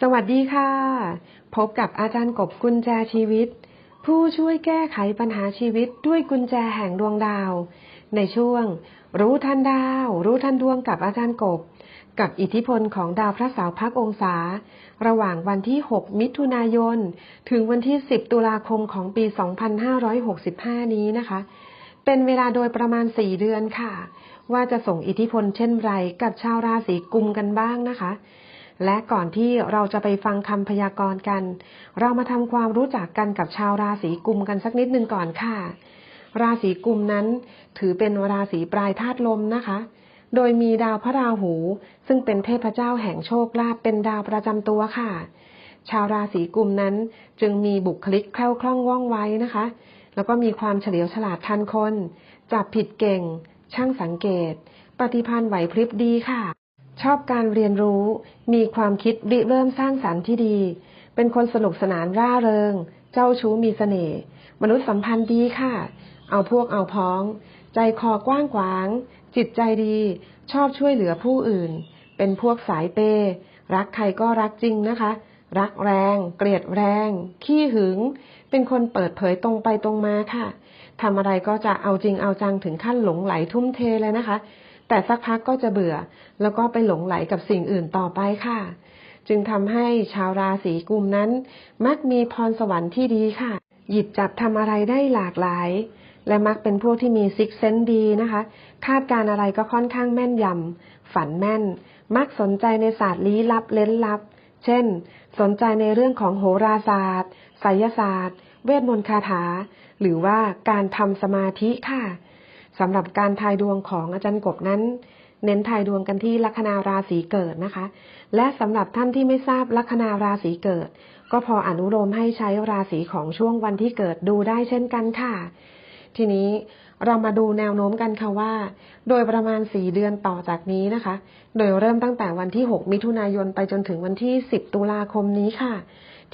สวัสดีค่ะ พบกับอาจารย์กบกุญแจชีวิต ผู้ช่วยแก้ไขปัญหาชีวิตด้วยกุญแจแห่งดวงดาว ในช่วง รู้ทันดาว รู้ทันดวงกับอาจารย์กบ กับอิทธิพลของดาวพระเสาร์พักองศา ระหว่างวันที่ 6 มิถุนายน ถึงวันที่ 10 ตุลาคมของปี 2565 นี้นะคะ เป็นเวลาโดยประมาณ 4 เดือนค่ะ ว่าจะส่งอิทธิพลเช่นไรกับชาวราศีกุมกันบ้างนะคะ และก่อนที่เราจะไปฟังคำพยากรณ์กัน เรามาทำความรู้จักกันกับชาวราศีกุมกันสักนิดนึงก่อนค่ะ ราศีกุมนั้นถือเป็นราศีปลายธาตุลมนะคะ โดยมีดาวพระราหู ซึ่งเป็นเทพเจ้าแห่งโชคลาภเป็นดาวประจำตัวค่ะ ชาวราศีกุมนั้นจึงมีบุคลิกแคล่วคล่องว่องไวนะคะ แล้วก็มีความเฉลียวฉลาดทันคน จับผิดเก่ง ช่างสังเกต ปฏิพันธ์ไหวพริบดีค่ะ ชอบการเรียนรู้ มีความคิดริเริ่มสร้างสรรค์ที่ดี เป็นคนสนุกสนานร่าเริง เจ้าชู้มีเสน่ห์มนุษยสัมพันธ์ดีค่ะ เอาพวกเอาพ้อง ใจคอกว้างขวาง จิตใจดี ชอบช่วยเหลือผู้อื่น เป็นพวกสายเปย์รักใครก็รักจริงนะคะ รักแรง เกลียดแรง ขี้หึง เป็นคนเปิดเผยตรงไปตรงมาค่ะทำอะไรก็จะเอาจริงเอาจังถึงขั้นหลงไหลทุ่มเทเลยนะคะ แต่สักพักก็จะเบื่อ แล้วก็ไปหลงไหลกับสิ่งอื่นต่อไปค่ะ จึงทำให้ชาวราศีกุมนั้น มักมีพรสวรรค์ที่ดีค่ะ หยิบจับทำอะไรได้หลากหลาย และมักเป็นพวกที่มีซิกเซนดีนะคะ คาดการอะไรก็ค่อนข้างแม่นยำฝันแม่น มักสนใจในศาสตร์ลี้ลับเล้นลับ เช่น สนใจในเรื่องของโหราศาสตร์ไสยศาสตร์ เวทมนต์คาถา หรือว่าการทำสมาธิค่ะ สำหรับการทายดวงของอาจารย์กบนั้น เน้นทายดวงกันที่ลัคนาราศีเกิดนะคะ และสำหรับท่านที่ไม่ทราบลัคนาราศีเกิด ก็พออนุโลมให้ใช้ราศีของช่วงวันที่เกิดดูได้เช่นกันค่ะ ทีนี้เรามาดูแนวโน้มกันค่ะว่า โดยประมาณ 4 เดือนต่อจากนี้นะคะ โดยเริ่มตั้งแต่วันที่ 6 มิถุนายนไปจนถึงวันที่ 10 ตุลาคมนี้ค่ะ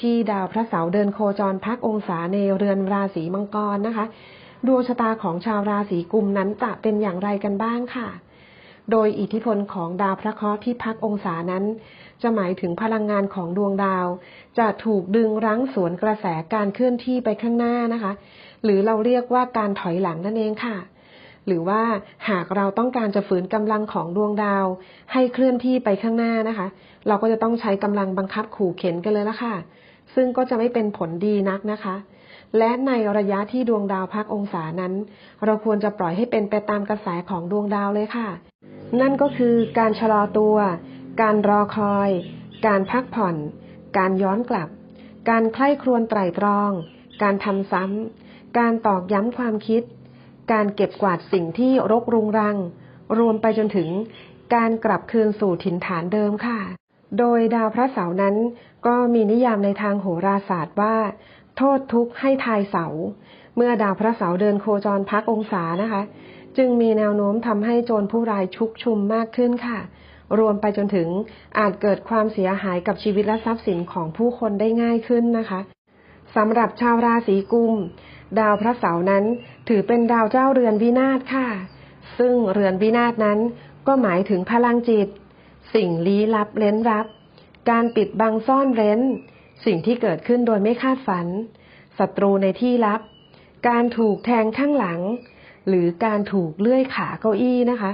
ที่ดาวพระเสาร์เดินโคจรพักองศาในเรือนราศีมังกรนะคะ ดวงชะตาของชาวราศีกุมนั้นจะเป็นอย่างไรกันบ้างค่ะ โดยอิทธิพลของดาวพระเคราะห์ที่พักองศานั้น จะหมายถึงพลังงานของดวงดาว จะถูกดึงรั้งสวนกระแสการเคลื่อนที่ไปข้างหน้านะคะ หรือเราเรียกว่าการถอยหลังนั่นเองค่ะหรือว่าหากเราต้องการจะฝืนกำลังของดวงดาว ให้เคลื่อนที่ไปข้างหน้านะคะ เราก็จะต้องใช้กำลังบังคับขู่เข็นกันเลยละค่ะ ซึ่งก็จะไม่เป็นผลดีนักนะคะ และในระยะที่ดวงดาวพักองศานั้น เราควรจะปล่อยให้เป็นไปตามกระแสของดวงดาวเลยค่ะ นั่นก็คือการชะลอตัว การรอคอย การพักผ่อน การย้อนกลับ การใคร่ครวญไตร่ตรอง การทำซ้ำ การตอกย้ำความคิด การเก็บกวาดสิ่งที่รกรุงรัง รวมไปจนถึงการกลับคืนสู่ถิ่นฐานเดิมค่ะ โดยดาวพระเสาร์นั้นก็มีนิยามในทางโหราศาสตร์ว่า โทษทุกข์ให้ทายเสา เมื่อดาวพระเสาร์เดินโคจรพักองศานะคะ จึงมีแนวโน้มทำให้โจรผู้ร้ายชุกชุมมากขึ้นค่ะ รวมไปจนถึงอาจเกิดความเสียหายกับชีวิตและทรัพย์สินของผู้คนได้ง่ายขึ้นนะคะสำหรับชาวราศีกุม ดาวพระเสาร์นั้นถือเป็นดาวเจ้าเรือนวินาศค่ะ ซึ่งเรือนวินาศนั้นก็หมายถึงพลังจิต สิ่งลี้ลับเล้นลับ การปิดบังซ่อนเร้น สิ่งที่เกิดขึ้นโดยไม่คาดฝัน ศัตรูในที่ลับ การถูกแทงข้างหลัง หรือการถูกเลื่อยขาเก้าอี้นะคะ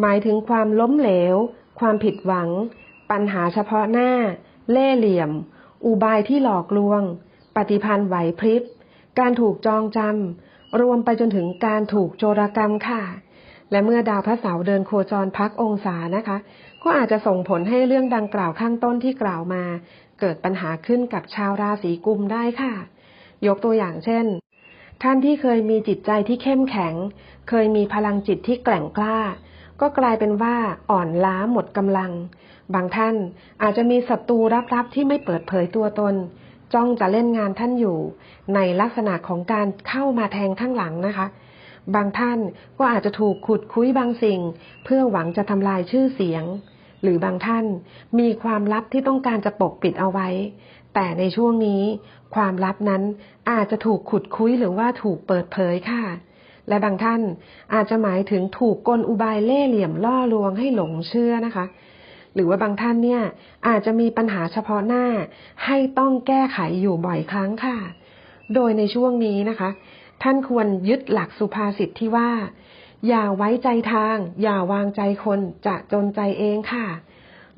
หมายถึงความล้มเหลว ความผิดหวัง ปัญหาเฉพาะหน้า เล่เหลี่ยม อุบายที่หลอกลวง ปฏิพันธ์ไหวพริบ การถูกจองจำ รวมไปจนถึงการถูกโจรกรรมค่ะ และเมื่อดาวพระเสาร์เดินโคจรพักองศานะคะ ก็อาจจะส่งผลให้เรื่องดังกล่าวข้างต้นที่กล่าวมา เกิดปัญหาขึ้นกับชาวราศีกุมได้ค่ะ ยกตัวอย่างเช่น ท่านที่เคยมีจิตใจที่เข้มแข็ง เคยมีพลังจิตที่แกร่งกล้า ก็กลายเป็นว่าอ่อนล้าหมดกำลัง บางท่านอาจจะมีศัตรูลับๆที่ไม่เปิดเผยตัวตน จ้องจะเล่นงานท่านอยู่ ในลักษณะของการเข้ามาแทงข้างหลังนะคะบางท่านก็อาจจะถูกขุดคุ้ยบางสิ่ง เพื่อหวังจะทำลายชื่อเสียง หรือบางท่านมีความลับที่ต้องการจะปกปิดเอาไว้ แต่ในช่วงนี้ ความลับนั้นอาจจะถูกขุดคุ้ยหรือว่าถูกเปิดเผยค่ะ และบางท่านอาจจะหมายถึงถูกกลอุบายเล่เหลี่ยมล่อลวงให้หลงเชื่อนะคะ หรือว่าบางท่านเนี่ยอาจจะมีปัญหาเฉพาะหน้า ให้ต้องแก้ไขอยู่บ่อยครั้งค่ะ โดยในช่วงนี้นะคะ ท่านควรยึดหลักสุภาษิตที่ว่า อย่าไว้ใจทาง อย่าวางใจคนจะจนใจเองค่ะ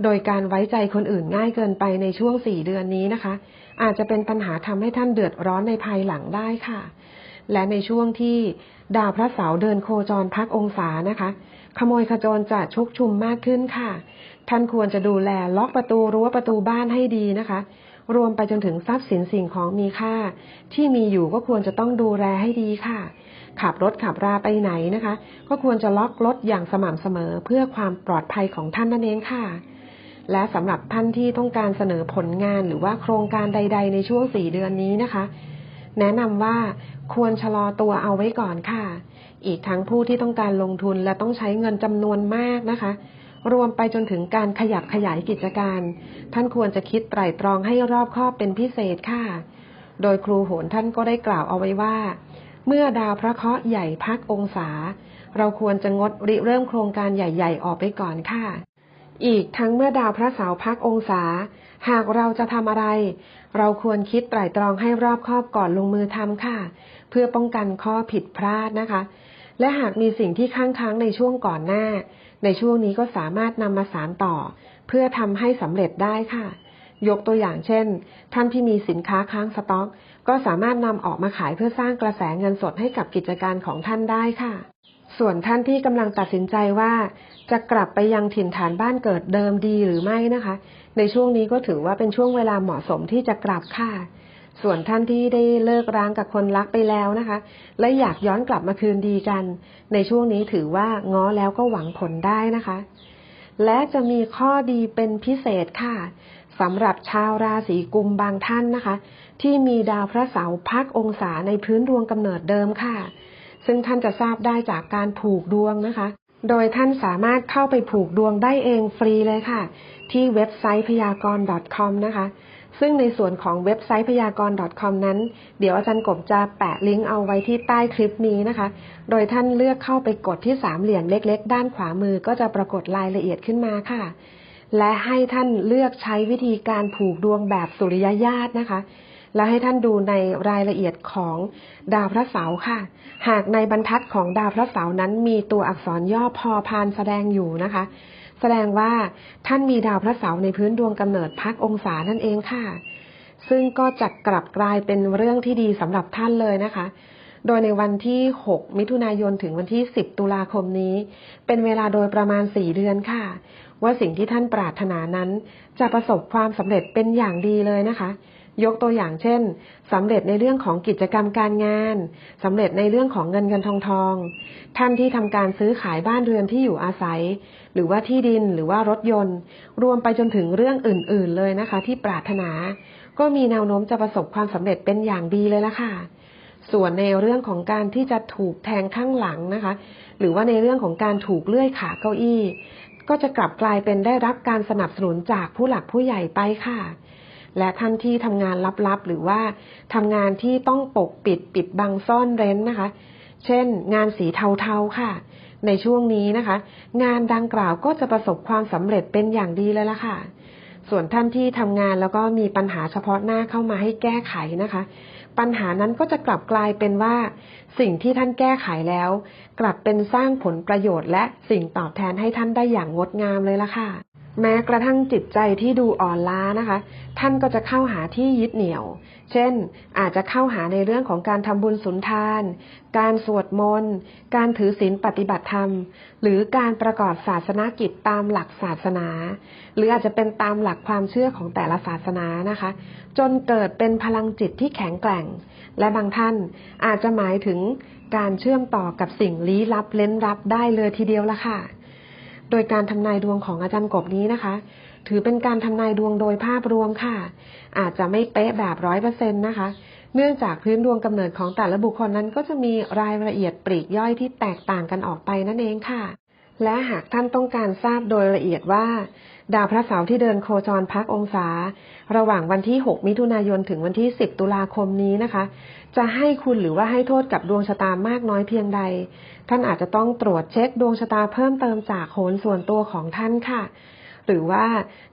โดยการไว้ใจคนอื่นง่ายเกินไปในช่วงสี่เดือนนี้นะคะ อาจจะเป็นปัญหาทำให้ท่านเดือดร้อนในภายหลังได้ค่ะ และในช่วงที่ดาวพระเสาร์เดินโคจรพักองศานะคะ ขโมยขจรจะชุกชุมมากขึ้นค่ะ ท่านควรจะดูแลล็อกประตูรั้วประตูบ้านให้ดีนะคะ รวมไปจนถึงทรัพย์สินสิ่งของมีค่า ที่มีอยู่ก็ควรจะต้องดูแลให้ดีค่ะ ขับรถขับราไปไหนนะคะ ก็ควรจะล็อกรถอย่างสม่ำเสมอเพื่อความปลอดภัยของท่านนั่นเองค่ะ และสำหรับท่านที่ต้องการเสนอผลงานหรือว่าโครงการใด ๆ ในช่วงสี่เดือนนี้นะคะ แนะนำว่าควรชะลอตัวเอาไว้ก่อนค่ะ อีกทั้งผู้ที่ต้องการลงทุนและต้องใช้เงินจำนวนมากนะคะ รวมไปจนถึงการขยับขยายกิจการ ท่านควรจะคิดไตร่ตรองให้รอบคอบเป็นพิเศษค่ะ โดยครูโหนท่านก็ได้กล่าวเอาไว้ว่า เมื่อดาวพระเคราะห์ใหญ่พักองศา เราควรจะงดริเริ่มโครงการใหญ่ ๆ ออกไปก่อนค่ะ อีกทั้งเมื่อดาวพระเสาร์พักองศา หากเราจะทำอะไร เราควรคิดไตร่ตรองให้รอบคอบก่อนลงมือทำค่ะ เพื่อป้องกันข้อผิดพลาดนะคะและหากมีสิ่งที่ค้างค้างในช่วงก่อนหน้า ในช่วงนี้ก็สามารถนำมาสานต่อ เพื่อทำให้สำเร็จได้ค่ะ ยกตัวอย่างเช่น ท่านที่มีสินค้าค้างสต็อก ก็สามารถนำออกมาขายเพื่อสร้างกระแสเงินสดให้กับกิจการของท่านได้ค่ะส่วนท่านที่กำลังตัดสินใจว่า จะกลับไปยังถิ่นฐานบ้านเกิดเดิมดีหรือไม่นะคะ ในช่วงนี้ก็ถือว่าเป็นช่วงเวลาเหมาะสมที่จะกลับค่ะ ส่วนท่านที่ได้เลิกร้างกับคนรักไปแล้วนะคะ และอยากย้อนกลับมาคืนดีกัน ในช่วงนี้ถือว่าง้อแล้วก็หวังผลได้นะคะ และจะมีข้อดีเป็นพิเศษค่ะสำหรับชาวราศีกุมบางท่านนะคะ ที่มีดาวพระเสาร์พักองศาในพื้นดวงกำเนิดเดิมค่ะ ซึ่งท่านจะทราบได้จากการผูกดวงนะคะ โดยท่านสามารถเข้าไปผูกดวงได้เองฟรีเลยค่ะ ที่เว็บไซต์พยากรณ์ .com นะคะ ซึ่งในส่วนของเว็บไซต์พยากรณ์ .com นั้น เดี๋ยวอาจารย์กบจะแปะลิงก์เอาไว้ที่ใต้คลิปนี้นะคะ โดยท่านเลือกเข้าไปกดที่สามเหลี่ยมเล็ก ๆ ด้านขวามือก็จะปรากฏรายละเอียดขึ้นมาค่ะ และให้ท่านเลือกใช้วิธีการผูกดวงแบบสุริยญาตนะคะ และให้ท่านดูในรายละเอียดของดาวพระเสาร์ค่ะ หากในบรรทัดของดาวพระเสาร์นั้นมีตัวอักษรย่อพอพานแสดงอยู่นะคะ แสดงว่าท่านมีดาวพระเสาร์ในพื้นดวงกำเนิดพักองศานั่นเองค่ะ ซึ่งก็จะกลับกลายเป็นเรื่องที่ดีสำหรับท่านเลยนะคะ โดยในวันที่ 6 มิถุนายนถึงวันที่ 10 ตุลาคมนี้ เป็นเวลาโดยประมาณ 4 เดือนค่ะ ว่าสิ่งที่ท่านปรารถนานั้น จะประสบความสำเร็จเป็นอย่างดีเลยนะคะ ยกตัวอย่างเช่นสำเร็จในเรื่องของกิจกรรมการงานสำเร็จในเรื่องของเงินเงินทองทอง ท่านที่ทำการซื้อขายบ้านเรือนที่อยู่อาศัย หรือว่าที่ดินหรือว่ารถยนต์ รวมไปจนถึงเรื่องอื่น ๆ เลยนะคะ ที่ปรารถนา ก็มีแนวโน้มจะประสบความสำเร็จเป็นอย่างดีเลยละค่ะ ส่วนในเรื่องของการที่จะถูกแทงข้างหลังนะคะ หรือว่าในเรื่องของการถูกเลื่อยขาเก้าอี้ ก็จะกลับกลายเป็นได้รับการสนับสนุนจากผู้หลักผู้ใหญ่ไปค่ะ และท่านที่ทำงานลับๆ หรือว่าทำงานที่ต้องปกปิดปิดบังซ่อนเร้นนะคะ เช่น งานสีเทาๆค่ะ ในช่วงนี้นะคะ งานดังกล่าวก็จะประสบความสำเร็จเป็นอย่างดีเลยล่ะค่ะ ส่วนท่านที่ทำงานแล้วก็มีปัญหาเฉพาะหน้าเข้ามาให้แก้ไขนะคะ ปัญหานั้นก็จะกลับกลายเป็นว่า สิ่งที่ท่านแก้ไขแล้ว กลับเป็นสร้างผลประโยชน์ และสิ่งตอบแทนให้ท่านได้อย่างงดงามเลยล่ะค่ะ แม้กระทั่งจิตใจที่ดูอ่อนล้านะคะ ท่านก็จะเข้าหาที่ยึดเหนี่ยว เช่น อาจจะเข้าหาในเรื่องของการทำบุญสุนทาน การสวดมนต์ การถือศีลปฏิบัติธรรม หรือการประกอบศาสนกิจตามหลักศาสนา หรืออาจจะเป็นตามหลักความเชื่อของแต่ละศาสนานะคะ จนเกิดเป็นพลังจิตที่แข็งแกร่ง และบางท่านอาจจะหมายถึงการเชื่อมต่อกับสิ่งลี้ลับเล้นลับได้เลยทีเดียวละค่ะ โดยการทำนายดวงของอาจารย์กบนี้นะคะ ถือเป็นการทำนายดวงโดยภาพรวมค่ะ อาจจะไม่เป๊ะแบบร้อยเปอร์เซ็นต์นะคะ เนื่องจากพื้นดวงกำเนิดของแต่ละบุคคลนั้นก็จะมีรายละเอียดปลีกย่อยที่แตกต่างกันออกไปนั่นเองค่ะ และหากท่านต้องการทราบโดยละเอียดว่า ดาวพระเสาร์ที่เดินโคจรพักองศา ระหว่างวันที่ 6 มิถุนายนถึงวันที่ 10 ตุลาคมนี้นะคะ จะให้คุณหรือว่าให้โทษกับดวงชะตามากน้อยเพียงใด ท่านอาจจะต้องตรวจเช็คดวงชะตาเพิ่มเติมจากโหนส่วนตัวของท่านค่ะ หรือว่า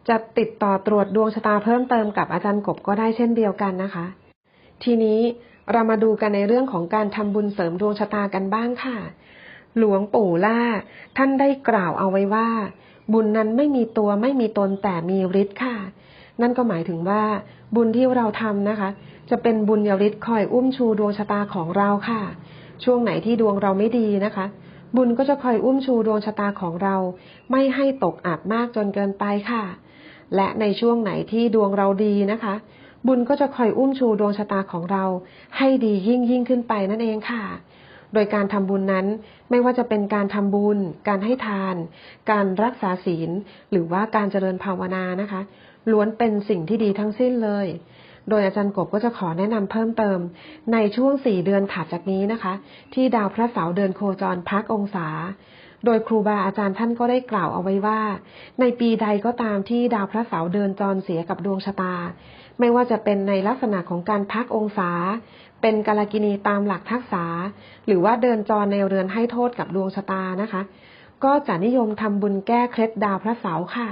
จะติดต่อตรวจดวงชะตาเพิ่มเติมกับอาจารย์กบก็ได้เช่นเดียวกันนะคะ ทีนี้เรามาดูกันในเรื่องของการทำบุญเสริมดวงชะตากันบ้างค่ะ หลวงปู่ล่า ท่านได้กล่าวเอาไว้ว่า บุญนั้นไม่มีตัวไม่มีตนแต่มีฤทธิ์ค่ะ นั่นก็หมายถึงว่า บุญที่เราทำนะคะ จะเป็นบุญยฤทธิ์คอยอุ้มชูดวงชะตาของเราค่ะ ช่วงไหนที่ดวงเราไม่ดีนะคะ บุญก็จะคอยอุ้มชูดวงชะตาของเรา ไม่ให้ตกอับมากจนเกินไปค่ะ และในช่วงไหนที่ดวงเราดีนะคะ บุญก็จะคอยอุ้มชูดวงชะตาของเรา ให้ดียิ่งยิ่งขึ้นไปนั่นเองค่ะ โดยการทำบุญนั้นไม่ว่าจะเป็นการทำบุญ การให้ทาน การรักษาศีล หรือว่าการเจริญภาวนานะคะ ล้วนเป็นสิ่งที่ดีทั้งสิ้นเลย โดยอาจารย์กบก็จะขอแนะนำเพิ่มเติม ในช่วงสี่เดือนถัดจากนี้นะคะ ที่ดาวพระเสาร์เดินโคจรพักองศา โดยครูบาอาจารย์ท่านก็ได้กล่าวเอาไว้ว่า ในปีใดก็ตามที่ดาวพระเสาร์เดินจรเสียกับดวงชะตา ไม่ว่าจะเป็นในลักษณะของการพักองศา เป็นกาลกินีตามหลักทักษะหรือว่าเดินจรในเรือนให้โทษกับดวงชะตานะคะ ก็จะนิยมทำบุญแก้เคล็ดดาวพระเสาร์ค่ะ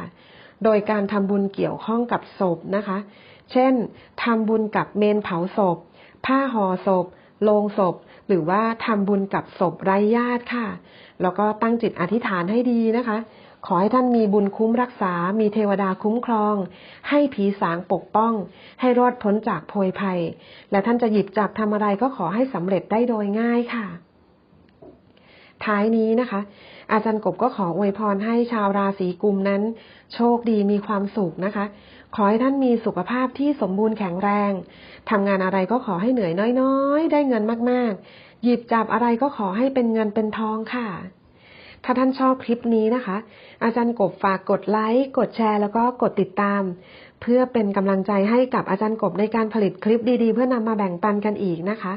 โดยการทำบุญเกี่ยวข้องกับศพนะคะ เช่นทำบุญกับเมนเผาศพ ผ้าห่อศพ โลงศพ หรือว่าทำบุญกับศพไร้ญาติค่ะ แล้วก็ตั้งจิตอธิษฐานให้ดีนะคะ ขอให้ท่านมีบุญคุ้มรักษา มีเทวดาคุ้มครอง ให้ผีสางปกป้อง ให้รอดพ้นจากโพยภัย และท่านจะหยิบจับทำอะไรก็ขอให้สำเร็จได้โดยง่ายค่ะ ท้ายนี้นะคะ อาจารย์กบก็ขออวยพรให้ชาวราศีกุมนั้น โชคดีมีความสุขนะคะ ขอให้ท่านมีสุขภาพที่สมบูรณ์แข็งแรงทำงานอะไรก็ขอให้เหนื่อยน้อยๆ ได้เงินมากๆ หยิบจับอะไรก็ขอให้เป็นเงินเป็นทองค่ะ ถ้าท่านชอบคลิปนี้นะคะ อาจารย์กบฝากกดไลค์ กดแชร์ แล้วก็กดติดตาม เพื่อเป็นกำลังใจให้กับอาจารย์กบในการผลิตคลิปดีๆ เพื่อนำมาแบ่งปันกันอีกนะคะ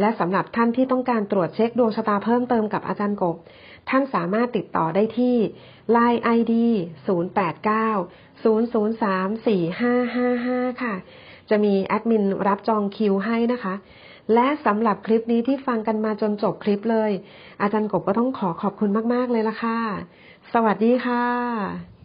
และสำหรับท่านที่ต้องการตรวจเช็คดวงชะตาเพิ่มเติมกับอาจารย์กบ ท่านสามารถติดต่อได้ที่ Line ID 089 003 4555 ค่ะ จะมีแอดมินรับจองคิวให้นะคะ และสำหรับคลิปนี้ที่ฟังกันมาจนจบคลิปเลย อาจารย์กบก็ต้องขอขอบคุณมาก ๆ เลยละค่ะ สวัสดีค่ะ